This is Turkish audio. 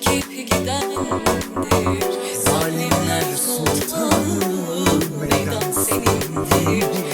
çekip gidendir. Zalimler sultanı meydan senindir.